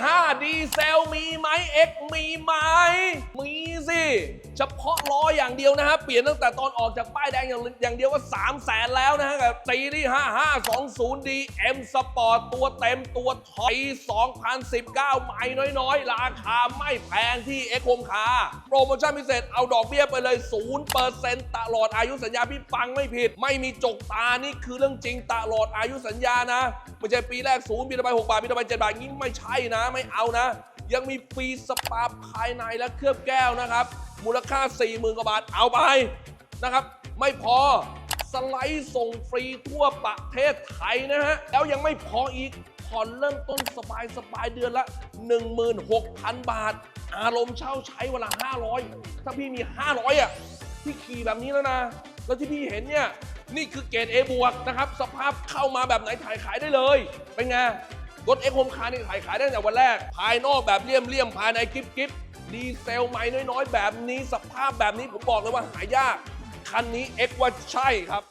5ดีเซลมีไหม X มีไหม มี ฉพาะล้ออย่างเดียวนะฮะเปลี่ยนตั้งแต่ตอนออกจากป้ายแดงอย่างอย่างเดียวก็3 0 0แสนแล้วนะฮะกับซีรีส์5520 D M Sport ตัวเต็มตัวถอย 2019 ใหม่น้อยๆ ราคาไม่แพงที่ X Home Car โปรโมชั่นพิเศษเอาดอกเบี้ยไปเลย 0%ตลอดอายุสัญญาพี่ฟังไม่ผิด ไม่มีจกตานี่คือเรื่องจริงตลอดอายุสัญญานะ ไม่ใช่ปีแรกศูนย์ปีต่อไป6บาทปีต่อไป7บาทงี้ไม่ใช่นะ ไม่เอานะ ยังมีฟรีสปาภายในและเคลือบแก้วนะครับ มูลค่า 40,000กว่าบาทเอาไปนะครับ ไม่พอสไลด์ส่งฟรีทั่วประเทศไทยนะฮะ แล้วยังไม่พออีกผ่อนเริ่มต้นสบายสบายเดือนละ 16,000 บาท อารมณ์เช่าใช้เวลา500 ถ้าพี่มี 500อะพี่ขี่แบบนี้แล้วนะ แล้วที่พี่เห็นเนี่ย นี่คือเกรด A บวกนะครับ สภาพเข้ามาแบบไหนถ่ายขายได้เลย เป็นไง รถเอ็กโฮมคาร์นี่ขายขายได้ตั้งแต่วันแรก ภายนอกแบบเลี่ยมเลี่ยมภายในกิฟกิฟดีเซลใหม่น้อยๆ แบบนี้สภาพแบบนี้ผมบอกเลยว่าหายาก คันนี้เอ็กว่าใช่ครับ